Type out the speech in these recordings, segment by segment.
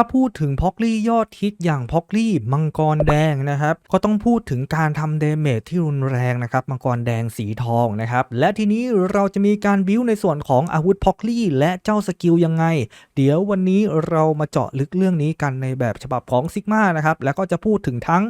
ถ้าพูดถึงพ็อกลี่ยอดฮิตอย่างพ็อกลี่มังกรแดงนะครับ ก็ต้องพูดถึงการทำเดเมจที่รุนแรงนะครับ มังกรแดงสีทองนะครับ และทีนี้เราจะมีการบิวในส่วนของอาวุธพ็อกลี่และเจ้าสกิลยังไง เดี๋ยววันนี้เรามาเจาะลึกเรื่องนี้กันในแบบฉบับของซิกมานะครับ แล้วก็จะพูดถึงทั้ง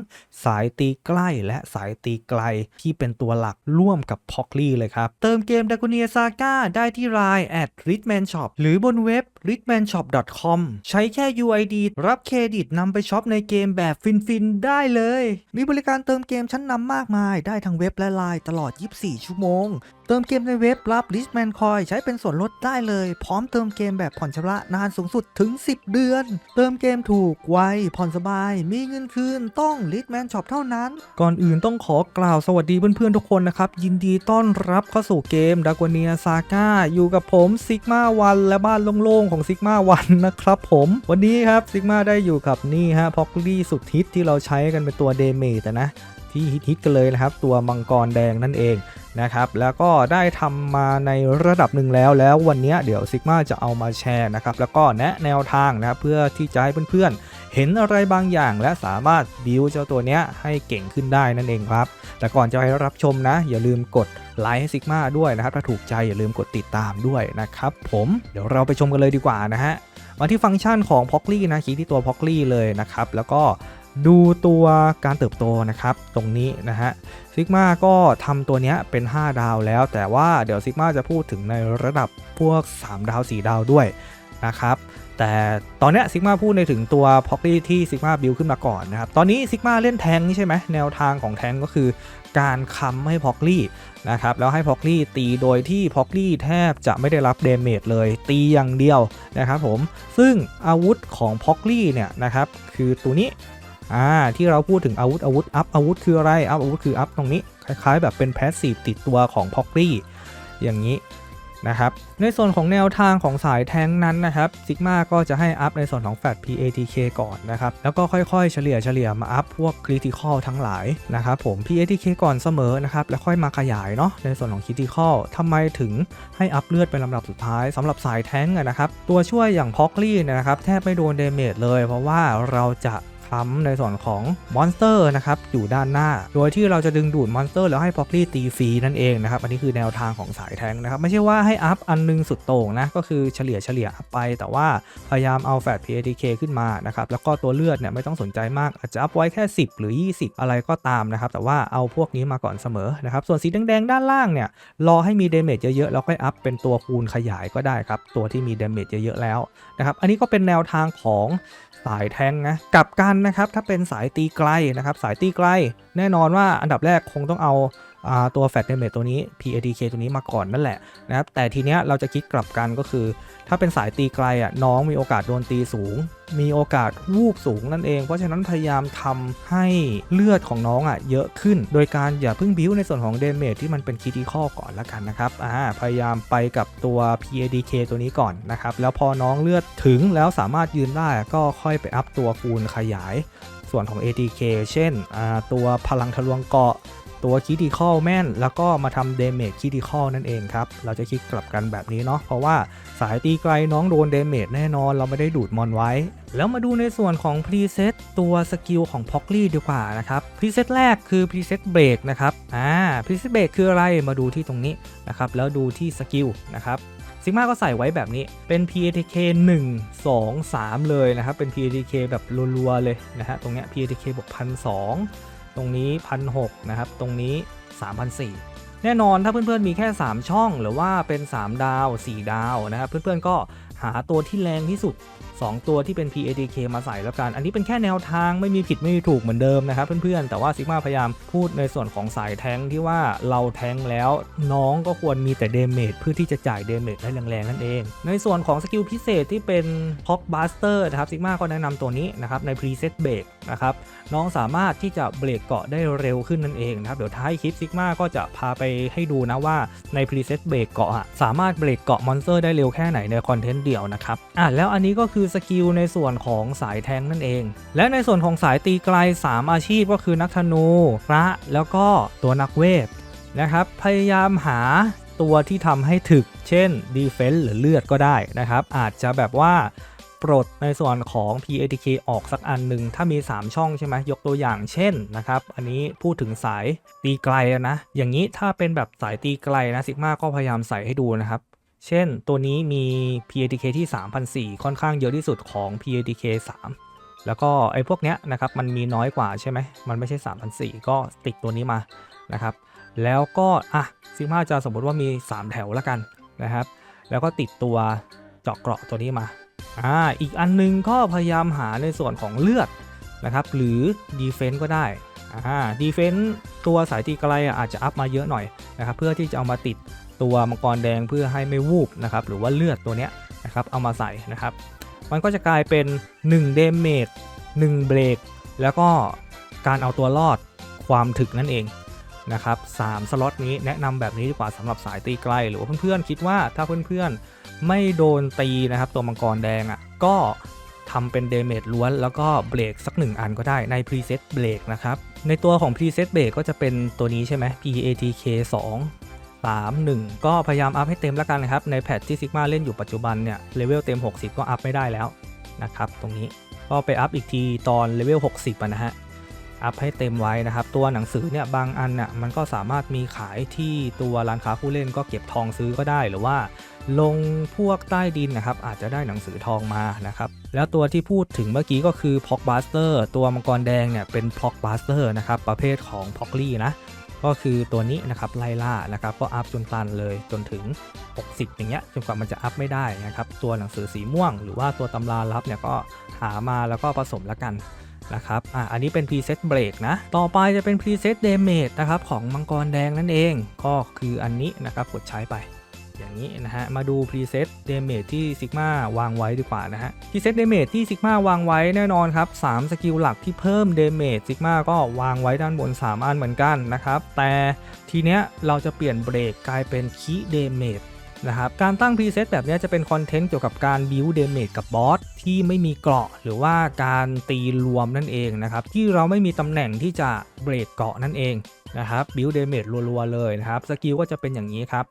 สายตีใกล้และสายตีไกลที่เป็นตัวหลักร่วมกับพ็อกลี่เลยครับ เติมเกม d a g o n i a Saga ได้ที่ Line at Ritman Shop หรือบนเว็บ ritmanshop.com ใช้แค่ UID รับเครดิตนำไปช็อปในเกมแบบฟินๆ ได้เลย มีบริการเติมเกมชั้นนำมากมาย ได้ทั้งเว็บและไลน์ตลอด 24 ชั่วโมง เติมเกมในเว็บรับ Richman Coin ใช้เป็นส่วนลดได้เลย พร้อมเติมเกมแบบผ่อนชำระนานสูงสุดถึง 10 เดือน เติมเกมถูกไวผ่อนสบาย มีเงินคืนต้อง Richman Shop เท่านั้น ก่อนอื่นต้องขอกล่าวสวัสดีเพื่อนๆทุกคนนะครับ ยินดีต้อนรับเข้าสู่เกม d a g o n i a Saga อยู่กับผมซิกมาวันและบ้านโล่งๆของซิกมาวันนะครับผมวันนี้ครับซิกมาได้อยู่กับนี่ฮะพ็อกลี่สุดฮิตที่เราใช้กันเป็นตัวเดเมจนะ ที่ฮิตๆกันเลยนะครับ ตัวมังกรแดงนั่นเองนะครับแล้วก็ได้ทำมาในระดับหนึ่งแล้วแล้ววันนี้เดี๋ยวซิกมาจะเอามาแชร์นะครับแล้วก็แนะแนวทางนะครับเพื่อที่จะให้เพื่อนๆ เห็นอะไรบางอย่าง และสามารถบิวเจ้าตัวเนี้ยให้เก่งขึ้นได้นั่นเองครับ แต่ก่อนจะไปรับชมนะ อย่าลืมกดไลค์ให้ซิกมาด้วยนะครับ ถ้าถูกใจอย่าลืมกดติดตามด้วยนะครับผมเดี๋ยวเราไปชมกันเลยดีกว่านะฮะมาที่ฟังก์ชันของ p o c l y นะคลิกที่ตัว p o c l y เลยนะครับแล้วก็ ดูตัวการเติบโตนะครับตรงนี้นะฮะซิกมาก็ทำตัวเนี้ยเป็น 5 ดาวแล้ว แต่ว่าเดี๋ยวซิกมาจะพูดถึงในระดับพวก 3 ดาว 4 ดาวด้วยนะครับแต่ตอนนี้ซิกมาพูดในถึงตัว p o c l y ที่ซิกมาบิวขึ้นมาก่อนนะครับ ตอนนี้ซิกมาเล่นแทงใช่ไหมแนวทางของแทงก็คือการค้ำให้ p o c l y นะครับแล้วให้ p o c l y ตีโดยที่ p o c l y แทบจะไม่ได้รับเดเมจเลยตีอย่างเดียวนะครับผมซึ่งอาวุธของ p o c l y เนี่ยนะครับคือตัวนี้ อ่าที่เราพูดถึงอาวุธอาวุธอัพอาวุธคืออะไรอัพอาวุธคืออัพตรงนี้คล้ายๆ แบบเป็นแพสซีฟติดตัวของ p o c l y อย่างนี้นะครับในส่วนของแนวทางของสายแท้งนั้นนะครับซิกมาก็จะให้อัพในส่วนของแฟต PATK ก่อนนะครับแล้วก็ค่อยๆ เฉลี่ยเฉลี่ยมาอัพพวก Critical ทั้งหลายนะครับผม PATK ก่อนเสมอนะครับแล้วค่อยมาขยายเนาะในส่วนของ Critical ทำไมถึงให้อัพเลือดเป็นลำดับสุดท้ายสำหรับสายแท้งนะครับตัวช่วยอย่างพ็อกลี่นะครับแทบไม่โดนเดเมจเลย เพราะว่าเราจะ ค้ำในส่วนของมอนสเตอร์นะครับอยู่ด้านหน้า โดยที่เราจะดึงดูดมอนสเตอร์แล้วให้พ็อกลี่ตีฟรีนั่นเองนะครับอันนี้คือแนวทางของสายแทงนะครับไม่ใช่ว่าให้อัพอันนึงสุดโต่งนะก็คือเฉลี่ยเฉลี่ยไป แต่ว่าพยายามเอาแฟต PATK ขึ้นมานะครับแล้วก็ตัวเลือดเนี่ยไม่ต้องสนใจมากอาจจะอัพไว้แค่ 10 หรือ 20 อะไรก็ตามนะครับแต่ว่าเอาพวกนี้มาก่อนเสมอนะครับส่วนสีแดงๆด้านล่างเนี่ยรอให้มีเดเมจเยอะๆแล้วค่อยอัพเป็นตัวคูณขยายก็ได้ครับตัวที่มีเดเมจเยอะๆแล้วนะครับอันนี้ก็เป็นแนวทางของสายแทงนะกับกันนะครับถ้าเป็นสายตีไกลนะครับสายตีไกล แน่นอนว่าอันดับแรกคงต้องเอา ตัวแฟตเดเมจตัวนี้ PATK ตัวนี้มาก่อนนั่นแหละนะครับแต่ทีเนี้ยเราจะคิดกลับกันก็คือ ถ้าเป็นสายตีไกลอะน้องมีโอกาสโดนตีสูง มีโอกาสวูบสูงนั่นเอง เพราะฉะนั้นพยายามทำให้เลือดของน้องอะเยอะขึ้น โดยการอย่าเพิ่งบิ้วในส่วนของเดเมจที่มันเป็นคิติคอก่อนละกันนะครับอ่าพยายามไปกับตัว PADK ตัวนี้ก่อนนะครับแล้วพอน้องเลือดถึงแล้วสามารถยืนได้ก็ค่อยไปอัพตัวคูณขยาย ส่วนของ ATK เช่นตัวพลังทะลวงเกาะ ตัวคิติคอลแม่น แล้วก็มาทำเดเมจคิติคอลนั่นเองครับ เราจะคิดกลับกันแบบนี้เนาะเพราะว่าสายตีไกลน้องโดนเดเมจแน่นอนเราไม่ได้ดูดมอนไว้ แล้วมาดูในส่วนของพรีเซตตัวสกิลของพ็อกลี่ดีกว่านะครับพรีเซตแรกคือพรีเซตเบรกนะครับอ่าพรีเซตเบรกคืออะไรมาดูที่ตรงนี้นะครับแล้วดูที่สกิลนะครับซิกมาก็ใส่ไว้แบบนี้เป็น PATK 1 2 3 เลยนะครับ เป็น PATK แบบรัวๆเลยนะฮะตรงเนี้ย PATK บวกพันส ตรงนี้พันหนะครับ ตรงนี้3,004แน่นอนถ้าเพื่อนๆมีแค่ 3 ช่อง หรือว่าเป็น 3 ดาว 4 ดาวนะครับ เพื่อนๆก็ หาตัวที่แรงที่สุด 2 ตัวที่เป็น PADK มาใส่แล้วกัน อันนี้เป็นแค่แนวทางไม่มีผิดไม่มีถูกเหมือนเดิมนะครับเพื่อนๆ แต่ว่าซิกมาพยายามพูดในส่วนของสายแทงที่ว่าเราแทงแล้วน้องก็ควรมีแต่เดเมจเพื่อที่จะจ่ายเดเมจได้แรงๆ นั่นเอง ในส่วนของสกิลพิเศษที่เป็น p o k Buster นะครับซิกมาก็แนะนำตัวนี้นะครับใน Preset Break นะครับน้องสามารถที่จะเบรกเกาะได้เร็วขึ้นนั่นเองนะครับเดี๋ยวท้ายคลิปซิกมาก็จะพาไปให้ดูนะว่าใน Preset Break เกาะสามารถเบรกเกาะมอนสเตอร์ได้เร็วแค่ไหนในคอนเทนต์เดียวนะครับอะแล้วอันนี้ก็คือสกิลในส่วนของสายแทงนั่นเอง และในส่วนของสายตีไกล 3 อาชีพก็คือนักธนู พระแล้วก็ตัวนักเวทนะครับพยายามหาตัวที่ทำให้ถึก เช่นดีเฟนส์หรือเลือดก็ได้นะครับ อาจจะแบบว่าปลดในส่วนของ PATK ออกสักอันหนึ่งถ้ามี 3 ช่องใช่ไหมยกตัวอย่างเช่นนะครับ อันนี้พูดถึงสายตีไกลนะ อย่างนี้ถ้าเป็นแบบสายตีไกลนะซิกมาก็พยายามใส่ให้ดูนะครับ เช่นตัวนี้มี PATK ที่ 3,004ค่อนข้างเยอะที่สุดของ PATK 3 แล้วก็ไอ้พวกเนี้ยนะครับมันมีน้อยกว่าใช่ไหมมันไม่ใช่ 3,004ก็ติดตัวนี้มานะครับ แล้วก็อะซิกมาจะสมมติว่ามี 3 แถวแล้วกันนะครับ แล้วก็ติดตัวเจาะเกราะตัวนี้มาอ่าอีกอันนึงก็พยายามหาในส่วนของเลือดนะครับ หรือดีเฟนต์ก็ได้ อ่าดีเฟนต์ตัวสายตีไกลอาจจะอัพมาเยอะหน่อยนะครับเพื่อที่จะเอามาติดตัวมังกรแดงเพื่อให้ไม่วูบนะครับหรือว่าเลือดตัวเนี้ยนะครับเอามาใส่นะครับ มันก็จะกลายเป็น1เดเมจ1เบรกแล้วก็การเอาตัวรอดความถึกนั่นเองนะครับ3สล็อตนี้แนะนำแบบนี้ดีกว่าสำหรับสายตีไกล หรือว่าเพื่อนๆคิดว่าถ้าเพื่อนๆไม่โดนตีนะครับตัวมังกรแดงอะ่ะก็ทำเป็นเดเมจล้วน แล้วก็เบรกสักหนึ่งอันก็ได้ในพรีเซตเบรกนะครับ ในตัวของพรีเซตเบรกก็จะเป็นตัวนี้ใช่ไหม PATK 2 3 1 ก็พยายามอัพให้เต็มแล้วกันนะครับ ในแพทที่ซิกมาเล่นอยู่ปัจจุบันเนี่ยเลเวลเต็ม 60 ก็อัพไม่ได้แล้วนะครับตรงนี้ก็ไปอัพอีกทีตอนเลเวล 60นะฮะอัพให้เต็มไว้นะครับ ตัวหนังสือเนี่ยบางอันน่ะมันก็สามารถมีขายที่ตัวร้านค้าผู้เล่นก็เก็บทองซื้อก็ได้หรือว่า ลงพวกใต้ดินนะครับ อาจจะได้หนังสือทองมานะครับ แล้วตัวที่พูดถึงเมื่อกี้ก็คือพ็อกบัสเตอร์ตัวมังกรแดงเนี่ยเป็นพ็อกบัสเตอร์นะครับ ประเภทของพ็อกลี่นะก็คือตัวนี้นะครับไล่ล่านะครับก็อัพจนตันเลยจนถึง 60 อย่างเงี้ยจนกว่ามันจะอัพไม่ได้นะครับตัวหนังสือสีม่วง หรือว่าตัวตำราลับเนี่ยก็หามาแล้วก็ผสมแล้วกันนะครับอะอันนี้เป็น preset break นะ ต่อไปจะเป็น preset damage นะครับของมังกรแดงนั่นเอง ก็คืออันนี้นะครับกดใช้ไป อย่างนี้นะฮะ มาดู preset damage ที่ Sigma วางไว้ดีกว่านะฮะ preset damage ที่ Sigma วางไว้แน่นอนครับ 3 สกิลหลักที่เพิ่ม damage Sigma ก็วางไว้ด้านบน 3 อันเหมือนกันนะครับ แต่ทีเนี้ยเราจะเปลี่ยนเบรกกลายเป็น key damage นะครับการตั้งพรีเซตแบบนี้จะเป็นคอนเทนต์เกี่ยวกับการบิวเดเมจกับบอสที่ไม่มีเกราะ หรือว่าการตีรวมนั่นเองนะครับที่เราไม่มีตำแหน่งที่จะเบรกเกราะนั่นเองนะครับบิวเดเมจรัวๆเลยนะครับสกิลก็จะเป็นอย่างนี้ครับ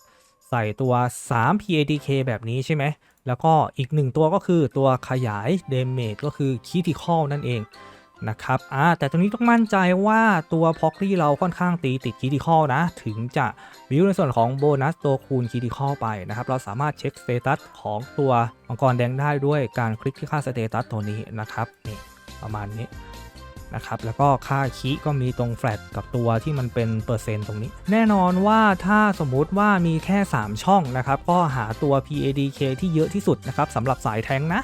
ใส่ตัว 3 PADK แบบนี้ใช่ไหม แล้วก็อีกหนึ่งตัวก็คือตัวขยายเดเมจก็คือ Critical นั่นเองนะครับอ่าแต่ตรงนี้ต้องมั่นใจว่าตัวพ็อกลี่เราค่อนข้างตีติดคีติคอลนะ ถึงจะวิวในส่วนของโบนัสตัวคูณคีติคอลไปนะครับ เราสามารถเช็คสเตตัสของตัวมังกรแดงได้ด้วยการคลิกที่ค่าสเตตัสตัวนี้นะครับนี่ประมาณนี้ นะครับแล้วก็ค่าคีก็มีตรงแฟลตกับตัวที่มันเป็นเปอร์เซ็นต์ตรงนี้ แน่นอนว่าถ้าสมมุติว่ามีแค่ 3 ช่องนะครับก็หาตัว PADK ที่เยอะที่สุดนะครับสำหรับสายแทงนะ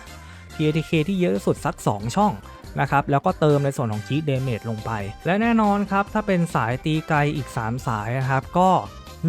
PADK ที่เยอะที่สุดสัก 2 ช่องนะครับแล้วก็เติมในส่วนของคีดเดเมจลงไป และแน่นอนครับถ้าเป็นสายตีไกลอีก 3 สายนะครับก็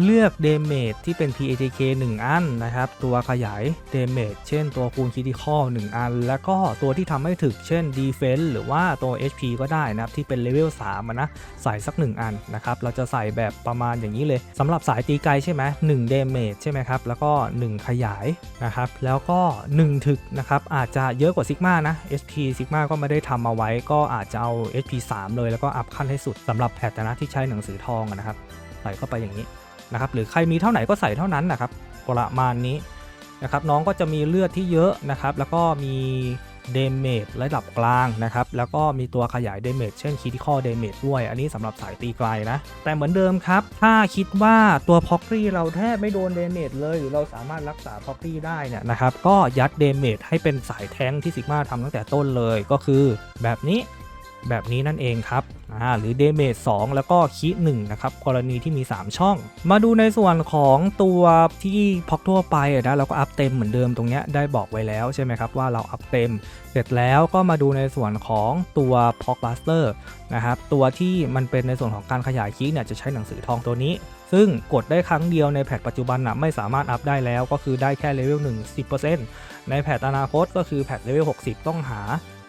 เลือกเดเมจที่เป็น PATK 1 อันนะครับ ตัวขยายเดเมจเช่นตัวคูณคิติคอล1อัน แล้วก็ตัวที่ทำให้ถึกเช่น Defense หรือว่าตัว HP ก็ได้นะครับ ที่เป็นเลเวล3นะ ใส่สัก 1 อันนะครับ เราจะใส่แบบประมาณอย่างนี้เลยสำหรับสายตีไกลใช่ไหม1 Damage ใช่ไหมครับ แล้วก็ 1 ขยายนะครับ แล้วก็ 1 ถึกนะครับ อาจจะเยอะกว่าซิกมานะ SP ซิกมาก็ไม่ได้ทำมาไว้ ก็อาจจะเอา SP 3 เลยแล้วก็อัพขั้นให้สุดสำหรับแพทนะที่ใช้หนังสือทองนะครับใส่เข้าไปอย่างนี้ นะครับหรือใครมีเท่าไหร่ก็ใส่เท่านั้นนะครับประมาณนี้นะครับน้องก็จะมีเลือดที่เยอะนะครับแล้วก็มีเดเมจระดับกลางนะครับแล้วก็มีตัวขยายเดเมจเช่นคิติคอเดเมจด้วย อันนี้สำหรับสายตีไกลนะ แต่เหมือนเดิมครับ ถ้าคิดว่าตัวพ็อกรี่เราแทบไม่โดนเดเมจเลยหรือเราสามารถรักษาพ็อกรี่ได้เนี่ยนะครับก็ยัดเดเมจให้เป็นสายแท้งที่ซิกมาทำตั้งแต่ต้นเลยก็คือแบบนี้ แบบนี้นั่นเองครับหรือเดเมจ2แล้วก็คี1นะครับกรณีที่มี 3 ช่อง มาดูในส่วนของตัวที่พอกทั่วไปนะเราก็อัพเต็มเหมือนเดิมตรงเนี้ยได้บอกไว้แล้วใช่ไหมครับว่าเราอัพเต็ม เสร็จแล้วก็มาดูในส่วนของตัวพอกบัสเตอร์นะครับตัวที่มันเป็นในส่วนของการขยายคีเนี่ยจะใช้หนังสือทองตัวนี้ ซึ่งกดได้ครั้งเดียวในแพทปัจจุบันนะไม่สามารถอัพได้แล้วก็คือได้แค่เลเวล1 10%ในแพทอนาคตก็คือแพทเลเวล60 ต้องหา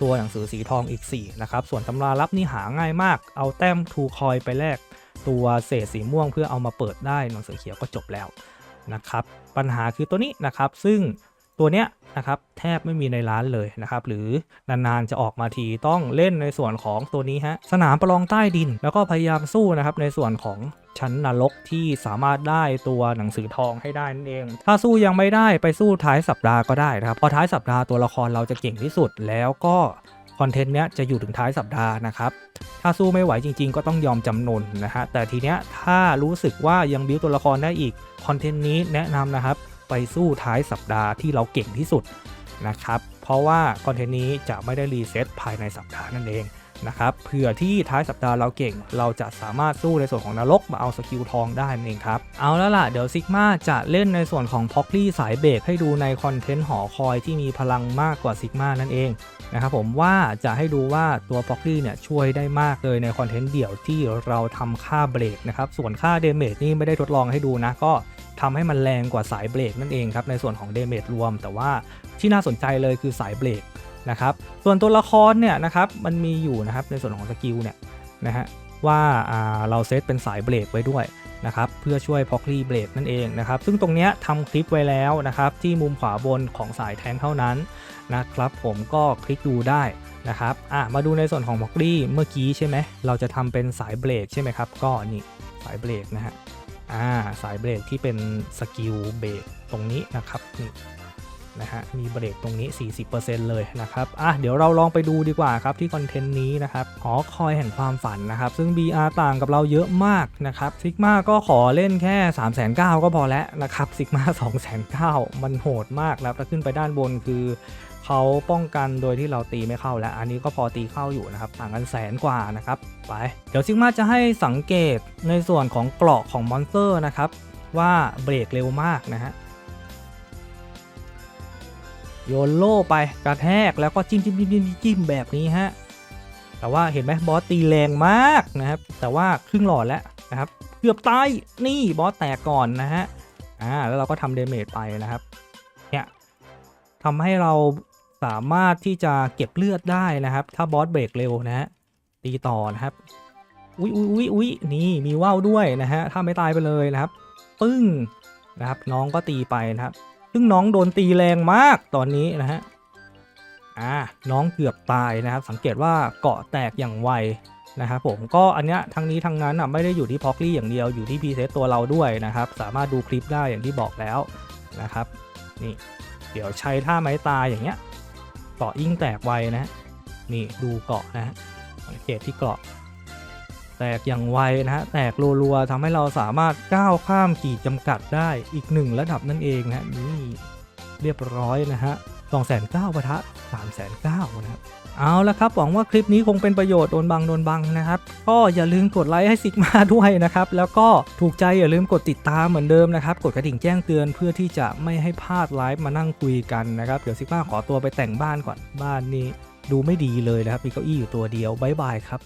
ตัวหนังสือสีทองอีก 4 นะครับ ส่วนตำราลับนี่หาง่ายมาก เอาแต้มทูคอยไปแลกตัวเศษสีม่วงเพื่อเอามาเปิดได้หนังสือเขียวก็จบแล้วนะครับ ปัญหาคือตัวนี้นะครับ ซึ่งตัวเนี้ยนะครับแทบไม่มีในร้านเลยนะครับ หรือนานๆจะออกมาทีต้องเล่นในส่วนของตัวนี้ฮะสนามประลองใต้ดิน แล้วก็พยายามสู้นะครับในส่วนของ ชั้นนรกที่สามารถได้ตัวหนังสือทองให้ได้นั่นเอง ถ้าสู้ยังไม่ได้ไปสู้ท้ายสัปดาห์ก็ได้นะครับพอท้ายสัปดาห์ตัวละครเราจะเก่งที่สุดแล้วก็คอนเทนต์เนี้ยจะอยู่ถึงท้ายสัปดาห์นะครับ ถ้าสู้ไม่ไหวจริง ๆ ก็ต้องยอมจำนนนะฮะ แต่ทีเนี้ยถ้ารู้สึกว่ายังบิวตัวละครได้อีก คอนเทนต์นี้แนะนำนะครับ ไปสู้ท้ายสัปดาห์ที่เราเก่งที่สุดนะครับ เพราะว่าคอนเทนต์นี้จะไม่ได้รีเซ็ตภายในสัปดาห์นั่นเอง นะครับเผื่อที่ท้ายสัปดาห์เราเก่ง เราจะสามารถสู้ในส่วนของนรกมาเอาสกิลทองได้นั่นเองครับ เอาแล้วล่ะ เดี๋ยวซิกมาจะเล่นในส่วนของพ็อกลี่สายเบรกให้ดูในคอนเทนต์หอคอยที่มีพลังมากกว่าซิกมานั่นเองนะครับผมว่าจะให้ดูว่าตัวพ็อกลี่เนี่ยช่วยได้มากเลยในคอนเทนต์เดี่ยวที่เราทำค่าเบรกนะครับส่วนค่าเดเมจนี่ไม่ได้ทดลองให้ดูนะก็ทำให้มันแรงกว่าสายเบรกนั่นเองครับในส่วนของเดเมจรวม แต่ว่าที่น่าสนใจเลยคือสายเบรก นะครับส่วนตัวละครเนี่ยนะครับมันมีอยู่นะครับในส่วนของสกิลเนี่ยนะฮะว่าาเราเซตเป็นสายเบรกไว้ด้วยนะครับเพื่อช่วยพ็อกลี่เบรกนั่นเองนะครับซึ่งตรงเนี้ยทำคลิปไว้แล้วนะครับที่มุมขวาบนของสายแทงเท่านั้นนะครับผมก็คลิกดูได้นะครับอะมาดูในส่วนของบ็อกลี่เมื่อกี้ใช่ไหมเราจะทำเป็นสายเบรกใช่ไหมครับก็นี่สายเบรกนะฮะอ่าสายเบรกที่เป็นสกิลเบรกตรงนี้นะครับนี่ นะฮะมีเบรกตรงนี้ 40%เลยนะครับอะเดี๋ยวเราลองไปดูดีกว่าครับที่คอนเทนต์นี้นะครับหอคอยแห่งความฝันนะครับ ซึ่ง BR ต่างกับเราเยอะมากนะครับซิกมาก็ขอเล่นแค่ 3 9 0 0 0ก็พอแล้วนะครับซิกมา2 9 0 0 0มันโหดมากแล้วถ้าขึ้นไปด้านบนคือเขาป้องกันโดยที่เราตีไม่เข้าแล้ว อันนี้ก็พอตีเข้าอยู่นะครับ ต่างกันแสนกว่านะครับไปเดี๋ยวซิกมาจะให้สังเกตในส่วนของเกราะของมอนสเตอร์นะครับว่าเบรกเร็วมากนะฮะ โยนโล่ไปกระแทกแล้วก็จิ้มจิ้มจิ้มจิ้มจิ้มแบบนี้ฮะแต่ว่าเห็นไหมบอสตีแรงมากนะครับ แต่ว่าครึ่งหลอดแล้วนะครับ เกือบตายนี่บอสแตกก่อนนะฮะอ่าแล้วเราก็ทำเดเมจไปนะครับเนี่ยทำให้เราสามารถที่จะเก็บเลือดได้นะครับ ถ้าบอสเบรกเร็วนะฮะตีต่อนะครับอุ๊ยอุ๊ยอุ๊ยอุ๊ยนี่มีว่าวด้วยนะฮะถ้าไม่ตายไปเลยนะครับ ปึ้งนะครับ น้องก็ตีไปนะครับ ซึ่งน้องโดนตีแรงมากตอนนี้นะฮะอ่าน้องเกือบตายนะครับ สังเกตว่าเกาะแตกอย่างไวนะครับผมก็อันเนี้ยทั้งนี้ทั้งนั้นอะไม่ได้อยู่ที่พ็อกลี่อย่างเดียวอยู่ที่พีเซตตัวเราด้วยนะครับ สามารถดูคลิปได้อย่างที่บอกแล้วนะครับนี่เดี๋ยวใช้ท่าไม้ตายอย่างเงี้ยเกาะยิ่งแตกไวนะนี่ดูเกาะนะฮะสังเกตที่เกาะ แตกอย่างไวนะฮะแตกรัวๆทำให้เราสามารถก้าวข้ามขีดจำกัดได้อีกหนึ่งระดับนั่นเองนะฮะนี่เรียบร้อยนะฮะสองแสนเก้าปะทะสามแสนเก้านะครับเอาละครับหวังว่าคลิปนี้คงเป็นประโยชน์โดนบังโดนบังนะครับ ก็อย่าลืมกดไลค์ให้ซิกมาด้วยนะครับ แล้วก็ถูกใจอย่าลืมกดติดตามเหมือนเดิมนะครับ กดกระดิ่งแจ้งเตือนเพื่อที่จะไม่ให้พลาดไลฟ์มานั่งคุยกันนะครับ เดี๋ยวซิกมาขอตัวไปแต่งบ้านก่อนบ้านนี้ ดูไม่ดีเลยนะครับมีเก้าอี้อยู่ตัวเดียวบายบายครับ